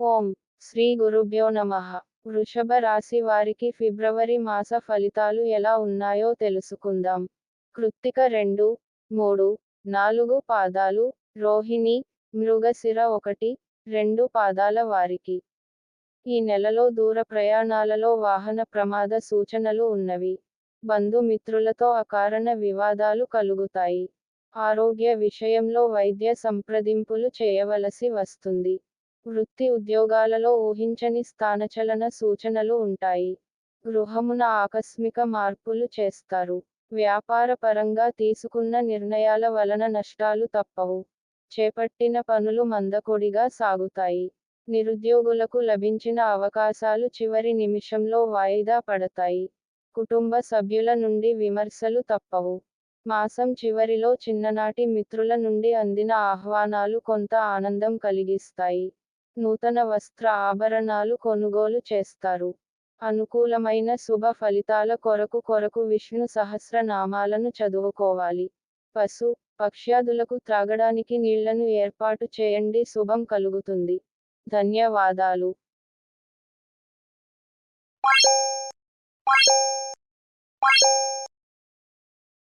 ఓం. శ్రీ గురుభ్యో నమః. వృషభ రాశి వారికి ఫిబ్రవరి మాస ఫలితాలు ఎలా ఉన్నాయో తెలుసుకుందాం. కృత్తిక రెండు మూడు నాలుగు పాదాలు రోహిణి మృగశిర ఒకటి రెండు పాదాల వారికి. ఈ నెలలో దూర ప్రయాణాలలో వాహన ప్రమాద సూచనలు ఉన్నవి. బంధుమిత్రులతో అకారణ వివాదాలు కలుగుతాయి. ఆరోగ్య విషయంలో వైద్య సంప్రదింపులు చేయవలసి వస్తుంది. వృత్తి ఉద్యోగాలలో ఊహించని స్థానచలన సూచనలు ఉంటాయి. గృహమున ఆకస్మిక మార్పులు చేస్తారు. వ్యాపార పరంగా తీసుకున్న నిర్ణయాల వలన నష్టాలు తప్పవు. చేపట్టిన పనులు మందకొడిగా సాగుతాయి. నిరుద్యోగులకు లభించిన అవకాశాలు చివరి నిమిషంలో వాయిదా పడతాయి. కుటుంబ సభ్యుల నుండి విమర్శలు తప్పవు. మాసం చివరిలో చిన్ననాటి మిత్రుల నుండి అందిన ఆహ్వానాలు కొంత ఆనందం కలిగిస్తాయి. నూతన వస్త్ర ఆభరణాలు కొనుగోలు చేస్తారు. అనుకూలమైన శుభ ఫలితాల కొరకు కొరకు విష్ణు సహస్రనామాలను చదువుకోవాలి. పశు పక్ష్యాదులకు త్రాగడానికి నీళ్ళను ఏర్పాటు చేయండి శుభం కలుగుతుంది. ధన్యవాదాలు.